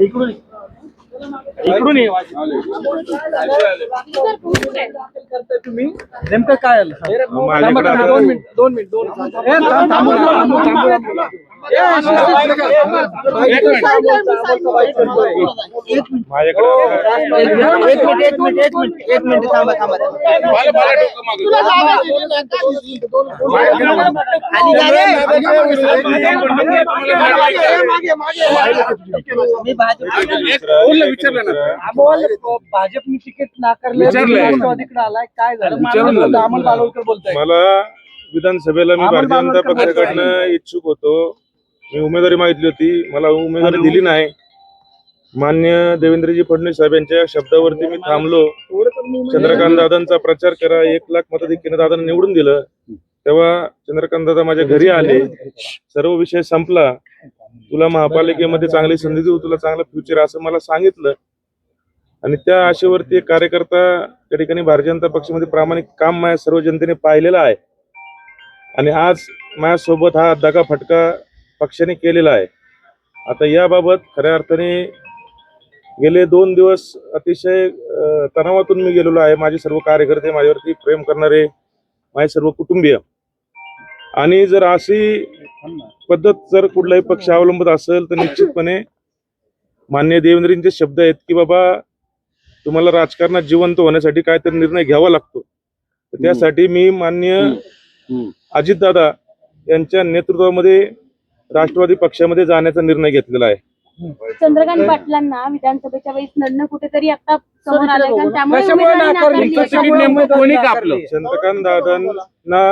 इकडून तुम्ही नेमकं काय आलं? दोन मिनिट दोन मिनिट दोन भाजपने तिकीट नाकारले राष्ट्रवादीकडे आलाय मला विधानसभेला मी भारतीय जनता पक्षाकडनं इच्छुक होतो. मी उमेदवारी मागितली होती. मला उमेदवारी दिली नाही. मान्य देवेंद्रजी फडणवीस साहेब यांच्या शब्दावरती मी थांबलो. चंद्रकांत दादांचा प्रचार करा. एक लाख मताधिक्याने दादांना निवडून दिलं. तेव्हा चंद्रकांत दादा माझ्या घरी आले. सर्व विषय संपला. तुला महापालिकेमध्ये चांगली संधी देऊ तुला चांगलं फ्युचर असं मला सांगितलं. आणि त्या आशेवरती एक कार्यकर्ता त्या ठिकाणी भारतीय जनता पक्षामध्ये प्रामाणिक काम माझ्या सर्व जनतेने पाहिलेलं आहे. आणि आज माझ्यासोबत हा दगा फटका पक्षाने केलेला आहे. आता याबाबत खऱ्या अर्थाने गेले दोन दिवस अतिशय तणावातून मी गेलेलो आहे. माझे सर्व कार्यकर्ते माझ्यावरती प्रेम करणारे माझे सर्व कुटुंबीय. आणि जर अशी पद्धत जर कुठलाही पक्ष अवलंबत असेल तर निश्चितपणे मान्य देवेंद्रजींचे शब्द आहेत की बाबा तुम्हाला राजकारणात जिवंत होण्यासाठी काहीतरी निर्णय घ्यावा लागतो. त्यासाठी मी मान्य अजितदादा यांच्या नेतृत्वामध्ये राष्ट्रवादी पक्षामध्ये जाण्याचा निर्णय घेतलेला आहे. चंद्रकांत पाटलांना विधानसभेच्या वेळेस लढणं कुठेतरी आता समोर आलंय कारण त्यामुळे कशामुळे उमेदवारी नाकारली? नाकारली आहे. तिकीट नेमकं कोणी कापलं? चंद्रकांत दादांना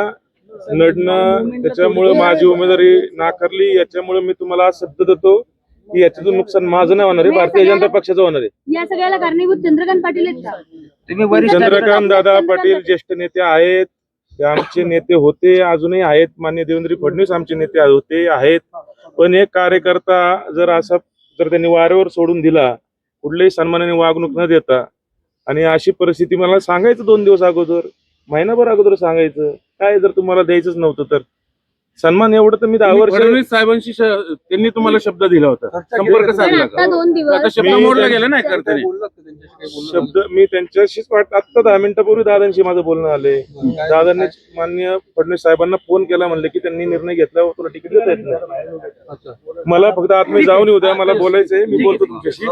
लढणं त्याच्यामुळे माझी उमेदवारी नाकारली याच्यामुळे मी तुम्हाला आज शब्द देतो की याच्यातून नुकसान माझं नाही होणार आहे भारतीय जनता पक्षाचं होणार आहे. या सगळ्याला कारणीभूत चंद्रकांत पाटील आहेत का? तुम्ही वरिष्ठ चंद्रकांत दादा पाटील ज्येष्ठ नेते आहेत. ते आमचे नेते होते अजूनही आहेत. मान्य देवेंद्र फडणवीस आमचे नेते होते आहेत. पण एक कार्यकर्ता जर असा जर त्यांनी वाऱ्यावर सोडून दिला कुठल्याही सन्मानाने वागणूक न देता आणि अशी परिस्थिती मला सांगायचं दोन दिवस अगोदर महिनाभर अगोदर सांगायचं काय जर तुम्हाला द्यायचंच नव्हतं तर सन्मान एवढं तर मी दहा वर्ष फडणवीस साहेबांशी श- त्यांनी तुम्हाला शब्द दिला होता. संपर्क साधला आता का दोन आता दिवस शब्द मी- मोडला गेला नाही करताना शब्द मी त्यांच्याशीच वाटत आता दहा मिनिटापूर्वी दादांशी माझं बोलणं आलंय दादांनी मान्य फडणवीस साहेबांना फोन केला म्हणले की त्यांनी निर्णय घेतल्यावर तुला तिकीट देता येत नाही. मला फक्त आत मी जाऊन येऊ द्या मला बोलायचंय मी बोलतो तुमच्याशी.